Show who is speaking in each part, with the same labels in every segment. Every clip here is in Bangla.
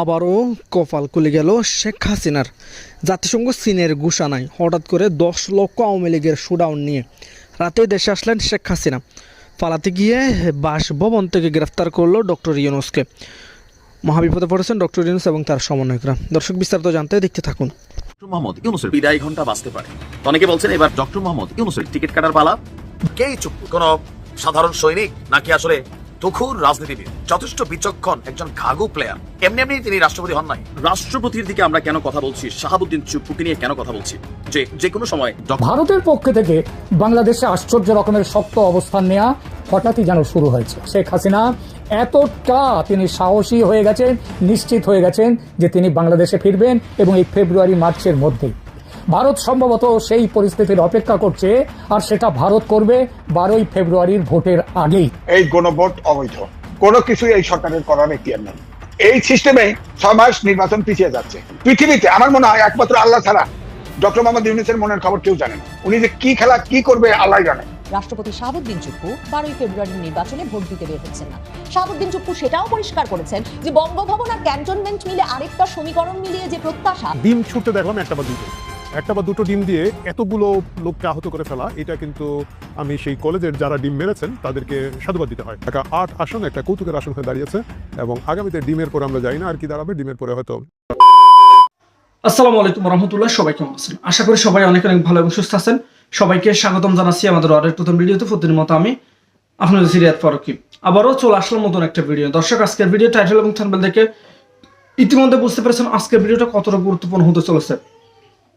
Speaker 1: আবারও কপাল খুলে গেল শেখ হাসিনার। জাতিসংঘ চীনের ঘোষণায় হঠাৎ করে দশ লক্ষ আওয়ামী লীগের শুডাউন নিয়ে রাতে দেশে আসলেন শেখ হাসিনা। পালাতে গিয়ে বাসভবন থেকে গ্রেফতার করল ডক্টর ইউনুসকে। মহাবিপদে পড়েছেন ডক্টর ইউনুস এবং তার সমন্বয়করা। দর্শক বিস্তারিত জানতে দেখতে থাকুন।
Speaker 2: ডক্টর মোহাম্মদ ইউনুসের বিদায় ঘণ্টা বাঁচতে পারে। অনেকে বলছেন এবার ডক্টর মোহাম্মদ ইউনুসের টিকিট কাটার পালা? কে চুপ? কোন সাধারণ সৈনিক? নাকি আসলে তুখুর রাজনীতিবিদ যথেষ্ট বিচক্ষণ একজন ঘাগু প্লেয়ার এমনি এমনি তিনি রাষ্ট্রপতি হন নাই। রাষ্ট্রপতির দিকে আমরা কেন কথা বলছি? শাহাবুদ্দিন চুপ্পুকে নিয়ে কেন কথা বলছি? যে যে কোনো সময়
Speaker 3: ভারতের পক্ষে থেকে বাংলাদেশে আশ্চর্য রকমের শক্ত অবস্থান নেওয়া হঠাৎই যেন শুরু হয়েছে। শেখ হাসিনা এতটা তিনি সাহসী হয়ে গেছেন নিশ্চিত হয়ে গেছেন যে তিনি বাংলাদেশে ফিরবেন এবং এই ফেব্রুয়ারি মার্চের মধ্যেই ভারত সম্ভবত সেই পরিস্থিতির অপেক্ষা করছে আর সেটা ভারত করবে বারোই ফেব্রুয়ারির ভোটের আগেই।
Speaker 4: এই গণভোট অবৈধ। কোনো কিছুই এই সরকারের করার এখতিয়ার নেই। এই সিস্টেমে ছয় মাস নির্বাচন পিছিয়ে যাচ্ছে। পৃথিবীতে আমার মনে হয় একমাত্র আল্লাহ ছাড়া ডক্টর মোহাম্মদ ইউনুসের মনের খবর কেউ জানে না। উনি যে কি খেলা কি করবে আল্লাহ জানে।
Speaker 5: রাষ্ট্রপতি শাহাবুদ্দিন চুপ্পু বারোই ফেব্রুয়ারির নির্বাচনে ভোট দিতে বের হচ্ছেন না। শাহাবুদ্দিন চুপ্পু সেটাও পরিষ্কার করেছেন যে বঙ্গভবন আর ক্যান্টনমেন্ট মিলে আরেকটা সমীকরণ মিলিয়ে যে প্রত্যাশা
Speaker 6: ডিম ছুটতে দেখলাম একটা বা দুটো। একটা বা দুটো ডিম দিয়ে এতগুলো লোককে আহত করে ফেলা, এটা কিন্তু আমি সেই কলেজের যারা ডিম মেরেছেন, তাদেরকে সাধুবাদ দিতে হয়। ঢাকা আট আসন, একটা কৌতুকের আসন হয়ে দাঁড়িয়েছে এবং আগামীতে ডিমের পরে আমরা জানি না আর কি দাঁড়াবে, ডিমের পরে হয়তো
Speaker 1: আসসালামু আলাইকুম রহমতুল্লাহ, সবাই কেমন আছেন? আশা করি সবাই অনেক অনেক ভালো এবং সুস্থ আছেন। সবাইকে স্বাগতম জানাচ্ছি আমাদের আরেক নতুন ভিডিওতে। প্রতিদিন মতো আমি আপনাদের সিরিয়াত ফারুকি। আবারও চলে আসলাম নতুন একটা ভিডিও। দর্শক, আজকের ভিডিও টাইটেল এবং থাম্বনেল দেখে ইতিমধ্যে বুঝতে পেরেছেন আজকের ভিডিওটা কতটা গুরুত্বপূর্ণ হতে চলেছে।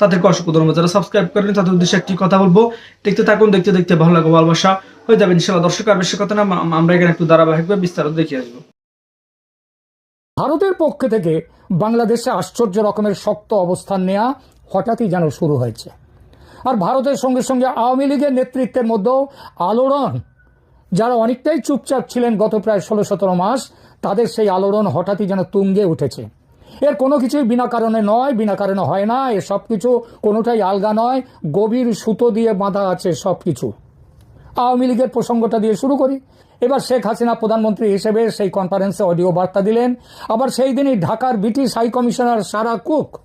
Speaker 1: তাদেরকে অসংখ্য ধন্যবাদ। যারা সাবস্ক্রাইব করেন তাদের উদ্দেশ্যে একটি কথা বলব। দেখতে থাকুন, দেখতে দেখতে ভালো লাগবে ভালোবাসা। হয়ে যাবে ইনশাল্লাহ দর্শক, আর বেশি কথা না আমরা এখানে একটু ধারাবাহিকভাবে বিস্তারিত দেখে আসব।
Speaker 3: ভারতের পক্ষ থেকে বাংলাদেশে আশ্চর্য রকমের শক্ত অবস্থান নেওয়া হঠাৎই যেন শুরু হয়েছে। আর ভারতের সঙ্গে সঙ্গে আওয়ামী লীগের নেতৃত্বের মধ্যেও আলোড়ন। যারা অনেকটাই চুপচাপ ছিলেন গত প্রায় ষোলো সতেরো মাস, তাদের সেই আলোড়ন হঠাৎই যেন তুঙ্গে উঠেছে। এর কোনো কিছুই বিনা কারণে নয়, বিনা কারণে হয় না। এ সব কিছু কোনোটাই আলগা নয়। গভীর সুতো দিয়ে বাঁধা আছে সব কিছু। আওয়ামী লীগের প্রসঙ্গটা দিয়ে শুরু করি। এবার শেখ হাসিনা প্রধানমন্ত্রী হিসেবে সেই কনফারেন্সে অডিও বার্তা দিলেন। আবার সেই দিনই ঢাকার British high commissioner Sarah Cook,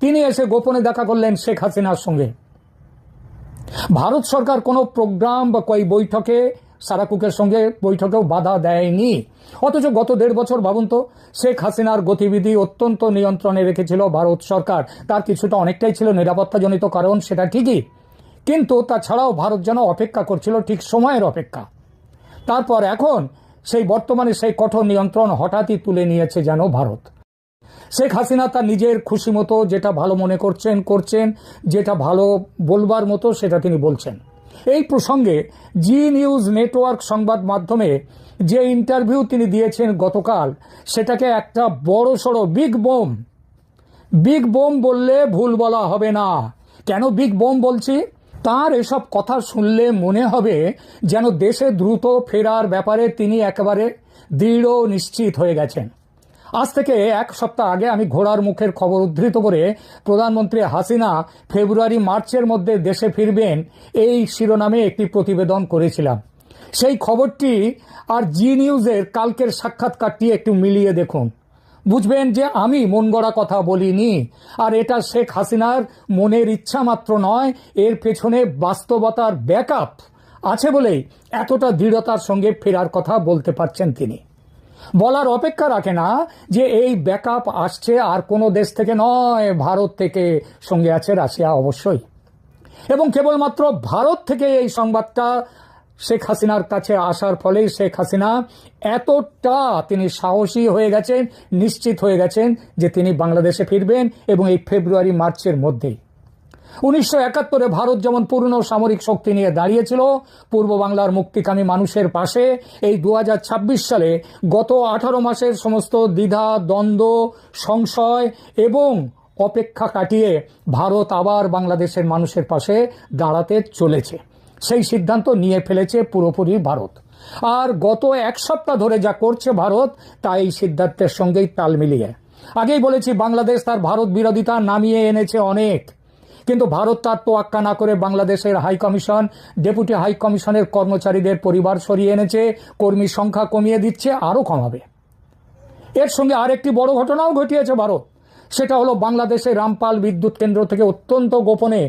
Speaker 3: তিনি এসে গোপনে দেখা করলেন শেখ হাসিনার সঙ্গে। ভারত সরকার কোনো প্রোগ্রাম বা কই বৈঠকে সারা কুকের সঙ্গে বৈঠকেও বাধা দেয়নি। অথচ গত দেড় বছর ভাবুন তো, শেখ হাসিনার গতিবিধি অত্যন্ত নিয়ন্ত্রণে রেখেছিল ভারত সরকার। তার কিছুটা অনেকটাই ছিল নিরাপত্তাজনিত কারণ, সেটা ঠিকই। কিন্তু তাছাড়াও ভারত যেন অপেক্ষা করছিল ঠিক সময়ের অপেক্ষা। তারপর এখন সেই বর্তমানে সেই কঠোর নিয়ন্ত্রণ হঠাৎই তুলে নিয়েছে যেন ভারত। শেখ হাসিনা তার নিজের খুশি মতো যেটা ভালো মনে করছেন করছেন, যেটা ভালো বলবার মতো সেটা তিনি বলছেন। এই প্রসঙ্গে জি নিউজ নেটওয়ার্ক সংবাদ মাধ্যমে যে ইন্টারভিউ তিনি দিয়েছেন গতকাল, সেটাকে একটা বড় সড়ো বিগ বোম। বিগ বোম বললে ভুল বলা হবে না। কেন বিগ বোম বলছি? তার এসব কথা শুনলে মনে হবে যেন দেশে দ্রুত ফেরার ব্যাপারে তিনি একেবারে দৃঢ় নিশ্চিত হয়ে গেছেন। আজ থেকে এক সপ্তাহ আগে আমি ঘোড়ার মুখের খবর উদ্ধৃত করে প্রধানমন্ত্রী হাসিনা ফেব্রুয়ারি মার্চের মধ্যে দেশে ফিরবেন এই শিরোনামে একটি প্রতিবেদন করেছিলাম। সেই খবরটি আর জি নিউজের কালকের সাক্ষাৎকারটি একটু মিলিয়ে দেখুন। বুঝবেন যে আমি মন গড়া কথা বলিনি, আর এটা শেখ হাসিনার মনের ইচ্ছা মাত্র নয়, এর পেছনে বাস্তবতার ব্যাকআপ আছে বলেই এতটা দৃঢ়তার সঙ্গে ফেরার কথা বলতে পারছেন তিনি। বলার অপেক্ষা রাখে না যে এই ব্যাকআপ আসছে আর কোনো দেশ থেকে নয়, ভারত থেকে সঙ্গে আছে রাশিয়া অবশ্যই। এবং কেবলমাত্র ভারত থেকে এই সংবাদটা শেখ হাসিনার কাছে আসার ফলেই শেখ হাসিনা এতটা তিনি সাহসী হয়ে গেছেন, নিশ্চিত হয়ে গেছেন যে তিনি বাংলাদেশে ফিরবেন এবং এই ফেব্রুয়ারি, মার্চের মধ্যেই। উনিশশো একাত্তরে ভারত যেমন পূর্ণ সামরিক শক্তি নিয়ে দাঁড়িয়েছিল, পূর্ব বাংলার মুক্তিকামী মানুষের পাশে, এই দু হাজার ছাব্বিশ সালে গত আঠারো মাসের সমস্ত দ্বিধা, দ্বন্দ্ব, সংশয় এবং অপেক্ষা কাটিয়ে ভারত আবার বাংলাদেশের মানুষের পাশে দাঁড়াতে চলেছে। সেই সিদ্ধান্ত নিয়ে ফেলেছে পুরোপুরি ভারত। আর গত এক সপ্তাহ ধরে যা করছে ভারত, তা এই সিদ্ধান্তের সঙ্গেই তাল মিলিয়ে। আগেই বলেছি, বাংলাদেশ তার ভারত বিরোধিতা নামিয়ে এনেছে অনেক। কিন্তু ভারত তার তোয়াক্কা না করে বাংলাদেশের হাই কমিশন, ডেপুটি হাই কমিশনের কর্মচারীদের পরিবার সরিয়ে এনেছে। কর্মী সংখ্যা কমিয়ে দিচ্ছে, আরও কমাবে। এর সঙ্গে আরেকটি বড় ঘটনাও ঘটিয়েছে ভারত। সেটা হলো বাংলাদেশের রামপাল বিদ্যুৎ কেন্দ্র থেকে অত্যন্ত গোপনে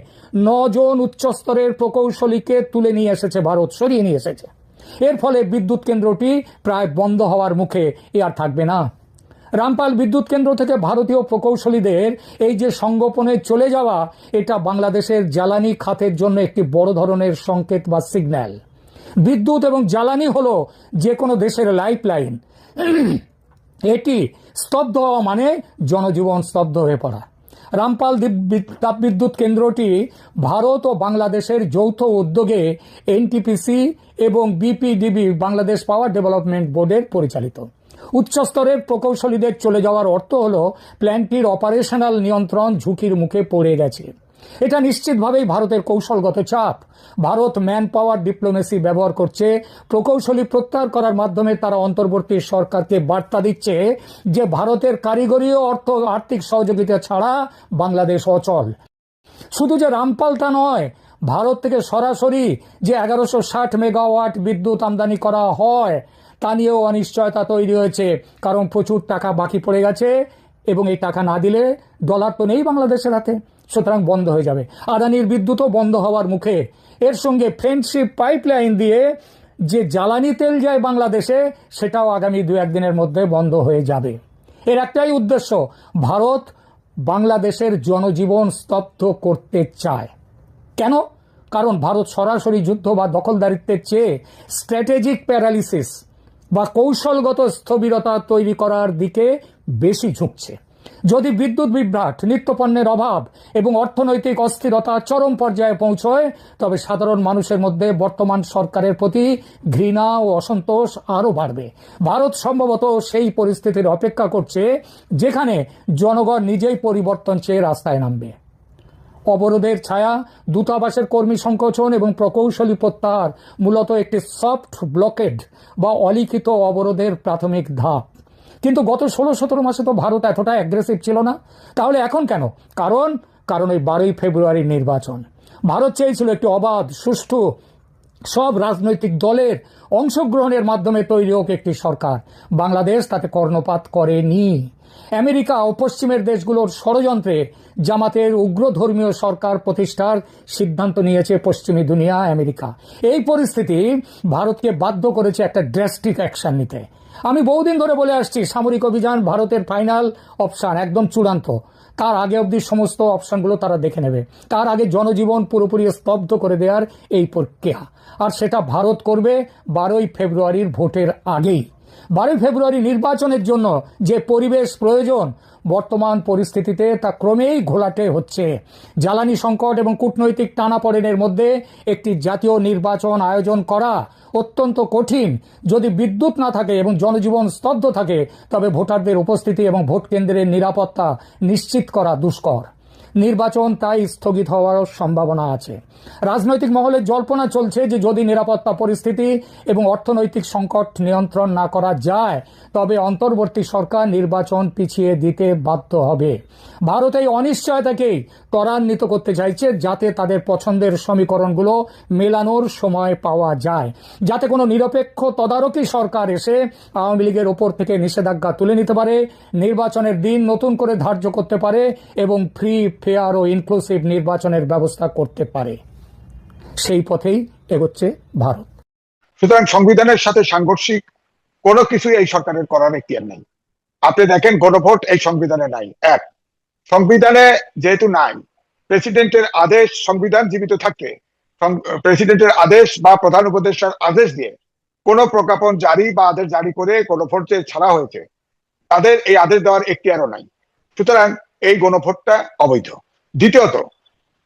Speaker 3: নজন উচ্চস্তরের প্রকৌশলীকে তুলে নিয়ে এসেছে ভারত, সরিয়ে নিয়ে এসেছে। এর ফলে বিদ্যুৎ কেন্দ্রটি প্রায় বন্ধ হওয়ার মুখে এ আর থাকবে না। রামপাল বিদ্যুৎ কেন্দ্র থেকে ভারতীয় প্রকৌশলীদের এই যে সংগোপনে চলে যাওয়া, এটা বাংলাদেশের জ্বালানি খাতের জন্য একটি বড় ধরনের সংকেত বা সিগন্যাল বিদ্যুৎ এবং জ্বালানি হলো যে কোনো দেশের লাইফ লাইন এটি স্তব্ধ হওয়া মানে জনজীবন স্তব্ধ হয়ে পড়া। রামপাল তাপবিদ্যুৎ কেন্দ্রটি ভারত ও বাংলাদেশের যৌথ উদ্যোগে এনটিপিসি এবং বিপিডিবি বাংলাদেশ পাওয়ার ডেভেলপমেন্ট বোর্ডের পরিচালিত। উচ্চস্তরের প্রকৌশলীদের চলে যাওয়ার অর্থ হল প্ল্যান্টটির অপারেশনাল নিয়ন্ত্রণ ঝুঁকির মুখে পড়ে গেছে। এটা নিশ্চিতভাবেই ভারতের কৌশলগত চাপ। ভারত ম্যান পাওয়ার ডিপ্লোমেসি ব্যবহার করছে। প্রকৌশলী প্রত্যাহার করার মাধ্যমে তারা অন্তর্বর্তী সরকারকে বার্তা দিচ্ছে যে ভারতের কারিগরি ও অর্থ আর্থিক সহযোগিতা ছাড়া বাংলাদেশ অচল। শুধু যে রামপাল তা নয়, ভারত থেকে সরাসরি যে এগারোশো ষাট মেগাওয়াট বিদ্যুৎ আমদানি করা হয় তা নিয়েও অনিশ্চয়তা তৈরি হয়েছে। কারণ প্রচুর টাকা বাকি পড়ে গেছে এবং এই টাকা না দিলে ডলার তো নেই বাংলাদেশের হাতে, সুতরাং বন্ধ হয়ে যাবে। আদানির বিদ্যুৎও বন্ধ হওয়ার মুখে। এর সঙ্গে ফ্রেন্ডশিপ পাইপলাইন দিয়ে যে জ্বালানি তেল যায় বাংলাদেশে, সেটাও আগামী দু একদিনের মধ্যে বন্ধ হয়ে যাবে। এর একটাই উদ্দেশ্য, ভারত বাংলাদেশের জনজীবন স্তব্ধ করতে চায়। কেন? কারণ ভারত সরাসরি যুদ্ধ বা দখলদারিত্বের চেয়ে স্ট্র্যাটেজিক প্যারালিসিস বা কৌশলগত স্থবিরতা তৈরি করার দিকে বেশি ঝুঁকছে। যদি বিদ্যুৎ বিভ্রাট, নিত্যপণ্যের অভাব এবং অর্থনৈতিক অস্থিরতা চরম পর্যায়ে পৌঁছয়, তবে সাধারণ মানুষের মধ্যে বর্তমান সরকারের প্রতি ঘৃণা ও অসন্তোষ আরও বাড়বে। ভারত সম্ভবত সেই পরিস্থিতির অপেক্ষা করছে, যেখানে জনগণ নিজেই পরিবর্তন চেয়ে রাস্তায় নামবে। অবরোধের ছায়া, দূতাবাসের কর্মী সংকোচন এবং প্রকৌশলী প্রত্যাহার মূলত একটি সফট ব্লকেড বা অলিখিত অবরোধের প্রাথমিক ধাপ। কিন্তু গত ষোলো সতেরো মাসে তো ভারত এতটা অ্যাগ্রেসিভ ছিল না। তাহলে এখন কেন? কারণ কারণ এই বারোই ফেব্রুয়ারির নির্বাচন। ভারত চেয়েছিল একটি অবাধ, সুষ্ঠু সব রাজনৈতিক দলের অংশগ্রহণের মাধ্যমে তৈরি হোক একটি সরকার। বাংলাদেশ তাতে কর্ণপাত করেনি। আমেরিকা ও পশ্চিমের দেশগুলোর ষড়যন্ত্রে জামাতের উগ্র ধর্মীয় সরকার প্রতিষ্ঠার সিদ্ধান্ত নিয়েছে পশ্চিমী দুনিয়া, আমেরিকা। এই পরিস্থিতি ভারতকে বাধ্য করেছে একটা ড্রাস্টিক অ্যাকশন নিতে। আমি বহুদিন ধরে বলে আসছি, সামরিক অভিযান ভারতের ফাইনাল অপশন একদম চূড়ান্ত। তার আগে অব্দি সমস্ত অপশনগুলো তারা দেখে নেবে। তার আগে জনজীবন পুরোপুরি স্তব্ধ করে দেওয়ার এই প্রক্রিয়া। আর সেটা ভারত করবে বারোই ফেব্রুয়ারির ভোটের আগেই। বারোই ফেব্রুয়ারি নির্বাচনের জন্য যে পরিবেশ প্রয়োজন, বর্তমান পরিস্থিতিতে তা ক্রমেই ঘোলাটে হচ্ছে। জ্বালানি সংকট এবং কূটনৈতিক টানাপড়েনের মধ্যে একটি জাতীয় নির্বাচন আয়োজন করা অত্যন্ত কঠিন। যদি বিদ্যুৎ না থাকে এবং জনজীবন স্তব্ধ থাকে, তবে ভোটারদের উপস্থিতি এবং ভোট কেন্দ্রের নিরাপত্তা নিশ্চিত করা দুষ্কর। নির্বাচন তাই স্থগিত হওয়ার সম্ভাবনা আছে। রাজনৈতিক মহলে জল্পনা চলছে যে যদি নিরাপত্তা পরিস্থিতি এবং অর্থনৈতিক সংকট নিয়ন্ত্রণ না করা যায়, তবে অন্তর্বর্তী সরকার নির্বাচন পিছিয়ে দিতে বাধ্য হবে। ভারত এই অনিশ্চয়তাকেই ত্বরান্বিত করতে চাইছে যাতে তাদের পছন্দের সমীকরণগুলো মেলানোর সময় পাওয়া যায়। যাতে কোনো নিরপেক্ষ তদারকি সরকার এসে আওয়ামী লীগের ওপর থেকে নিষেধাজ্ঞা তুলে নিতে পারে, নির্বাচনের দিন নতুন করে ধার্য করতে পারে এবং ফ্রি ফেয়ার ও ইনক্লুসিভ নির্বাচনের ব্যবস্থা করতে পারে। সেই পথেই এগোচ্ছে ভারত।
Speaker 4: সুতরাং সংবিধানের সাথে সাংঘর্ষিক কোনো কিছুই এই সরকারের করার এখতিয়ার নেই। আপনি দেখেন গণভোট এই সংবিধানে নাই। এক, সংবিধানে যেহেতু নাই, প্রেসিডেন্টের আদেশ সংবিধান জীবিত থাকতে প্রেসিডেন্টের আদেশ বা প্রধান উপদেষ্টার আদেশ দিয়ে কোন প্রজ্ঞাপন জারি বা আদেশ জারি করে গণভোট যে ছাড়া হয়েছে, তাদের এই আদেশ দেওয়ার এখতিয়ারও নাই। সুতরাং এই গণভোটটা অবৈধ। দ্বিতীয়ত,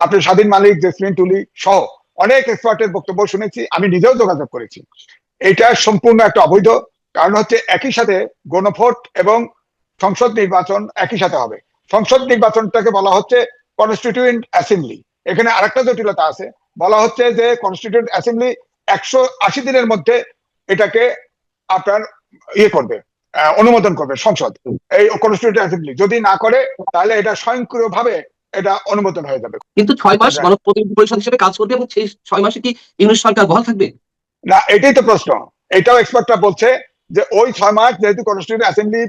Speaker 4: আপনি স্বাধীন মালিক জেসমিন টুলি সহ অনেক এক্সপার্টের বক্তব্য শুনেছি, আমি নিজেও যোগাযোগ করেছি। এটা সম্পূর্ণ একটা অবৈধ, কারণ হচ্ছে একই সাথে গণভোট এবং সংসদ নির্বাচন একই সাথে হবে। সংসদ নির্বাচনটাকে বলা হচ্ছে কনস্টিটিউয়েন্ট অ্যাসেম্বলি এখানে আরেকটা জটিলতা আছে, বলা হচ্ছে যে কনস্টিটিউয়েন্ট অ্যাসেম্বলি একশো আশি দিনের মধ্যে এটাকে আপনার ইয়ে করবে। অনুমোদন করবে সংসদ। এই কনস্টিটিউয়েন্ট অ্যাসেম্বলি যদি না করে তাহলে এটা স্বয়ংক্রিয়ভাবে এটা অনুমোদন হয়ে যাবে।
Speaker 7: কিন্তু ছয় মাস
Speaker 4: আচ্ছা।
Speaker 7: গণপ্রতিনিধি পরিষদ হিসেবে কাজ করবে এবং সেই ছয় মাসে কি ইউনিট সরকার বহাল থাকবে?
Speaker 4: না এটাই তো প্রশ্ন। এটাও এক্সপার্টরা বলছে যে ওই ছয় মাস যেহেতু কনস্টিটিউন্ট অ্যাসেম্বলি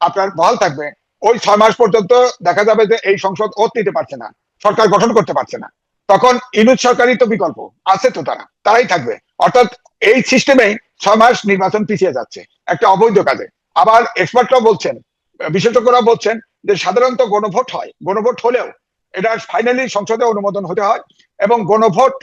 Speaker 4: আপনার বহাল থাকবে ওই ছয় মাস পর্যন্ত দেখা যাবে যে এই সংসদ ওত নিতে পারছে না সরকার গঠন করতে পারছে না। তখন ইনুজ সরকারই তো বিকল্প আছে তো তারা তারাই থাকবে। অর্থাৎ এই সিস্টেমেই ছয় মাস নির্বাচন পিছিয়ে যাচ্ছে একটা অবৈধ কাজে। আবার এক্সপার্টরাও বলছেন, বিশেষজ্ঞরা বলছেন যে সাধারণত গণভোট হয়। গণভোট হলেও এটা ফাইনালি সংসদে অনুমোদন হতে হয় এবং গণভোট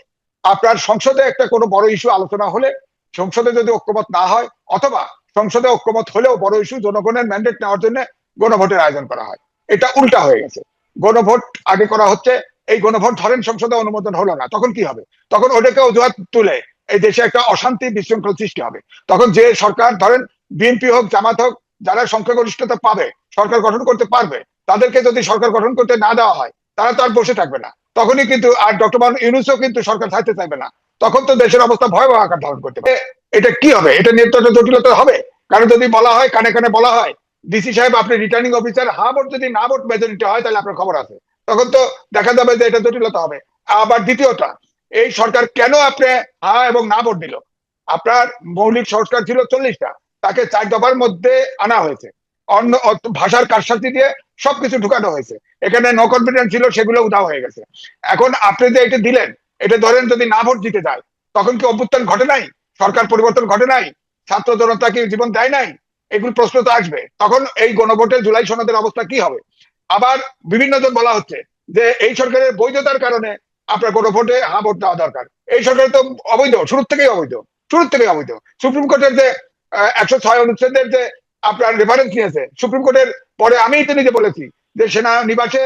Speaker 4: আপনার সংসদে একটা কোনো বড় ইস্যু আলোচনা হলে সংসদে যদি ঐক্যমত না হয় অথবা সংসদে ঐক্যমত হলেও বড় ইস্যু জনগণের ম্যান্ডেট নেওয়ার জন্য গণভোটের আয়োজন করা হয়। এটা উল্টা হয়ে গেছে। গণভোট আগে করা হচ্ছে, এই গণভোট ধরেন সংসদে অনুমোদন হলো না, তখন কি হবে? তখন ওটাকে অজুহাত তুলে এই দেশে একটা অশান্তি বিশৃঙ্খল সৃষ্টি হবে। তখন যে সরকার ধরেন বিএনপি হোক, জামাত হোক, যারা সংখ্যাগরিষ্ঠতা পাবে, সরকার গঠন করতে পারবে, তাদেরকে যদি সরকার গঠন করতে না দেওয়া হয়, তারা তো আর বসে থাকবে না। তখনই কিন্তু, আর ডক্টর মান ইউনুসও কিন্তু সরকার থাকতে চাইবে না। তখন তো দেশের অবস্থা ভয়াবহ আকার ধারণ করতে পারে। এটা কি হবে? এটা নিয়ে তো জটিলতা হবে। কারণ যদি বলা হয়, কানে কানে বলা হয়, ডিসি সাহেব, আপনি রিটার্নিং অফিসার হা ভোট যদি না ভোট মেজরিটি হয়, তাহলে আপনার খবর আছে। তখন তো দেখা যাবে যে এটা জটিলতা হবে। আবার দ্বিতীয়টা, এই সরকার কেন আপনি হা এবং না ভোট দিল? আপনার মৌলিক সংস্কার ছিল চল্লিশটা। তাকে চার দফার মধ্যে আনা হয়েছে। অন্য ভাষার কারসাজি দিয়ে সবকিছু ঢুকানো হয়েছে। এখানে নো কনফিডেন্স ছিল, সেগুলো উধাও হয়ে গেছে। এখন আপনি যে এটা দিলেন, এটা ধরেন যদি না ভোট দিতে যায়, তখন কি অভ্যুত্থান ঘটে নাই? সরকার পরিবর্তন ঘটে নাই? ছাত্র জনতা কি জীবন দেয় নাই? এগুলো প্রশ্ন তো আসবে। তখন এই গণভোটে জুলাই সনদের অবস্থা কি হবে? আবার বিভিন্ন জন বলা হচ্ছে যে এই সরকারের বৈধতার কারণে আপনার গণভোটে হা ভোট দেওয়া দরকার। এই সরকার তো অবৈধ শুরু থেকেই অবৈধ শুরু থেকেই অবৈধ। সুপ্রিম কোর্টের যে একশো ছয় অনুচ্ছেদের যে আপনার রেফারেন্স নিয়েছে সুপ্রিম কোর্টের পরে আমিই তো নিজে বলেছি যে সেনা নিবাসে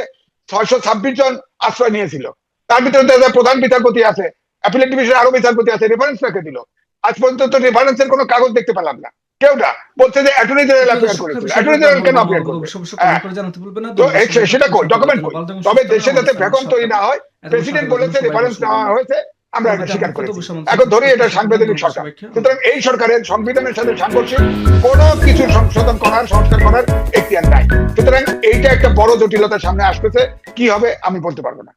Speaker 4: ছয়শো ছাব্বিশ জন আশ্রয় নিয়েছিল। তার ভিতরে প্রধান বিচারপতি আছে অ্যাপিলেট আরও বিচারপতি আছে রেফারেন্স রেখে দিল। আজ পর্যন্ত তো রেফারেন্সের কোনো কাগজ দেখতে পেলাম না। কেউ না বলছে যে অ্যাটর্নি জেনারেল অ্যাপিয়ার করেছিল। অ্যাটর্নি জেনারেল কেন অ্যাপিয়ার করবে। তো সেটা ডকুমেন্ট তবে দেশে যাতে ভ্যাকম তৈরি না হয় প্রেসিডেন্ট বলেছে রেফারেন্স নেওয়া হয়েছে। আমরা এটা স্বীকার করেছি। এখন ধরি এটা সাংবিধানিক সরকার। সুতরাং এই সরকারের সংবিধানের সাথে সাংঘর্ষিক কোন কিছু সংশোধন করার সংস্কার করার এখতিয়ার নাই। সুতরাং এইটা একটা বড় জটিলতার সামনে আসতেছে। কি হবে আমি বলতে পারব না।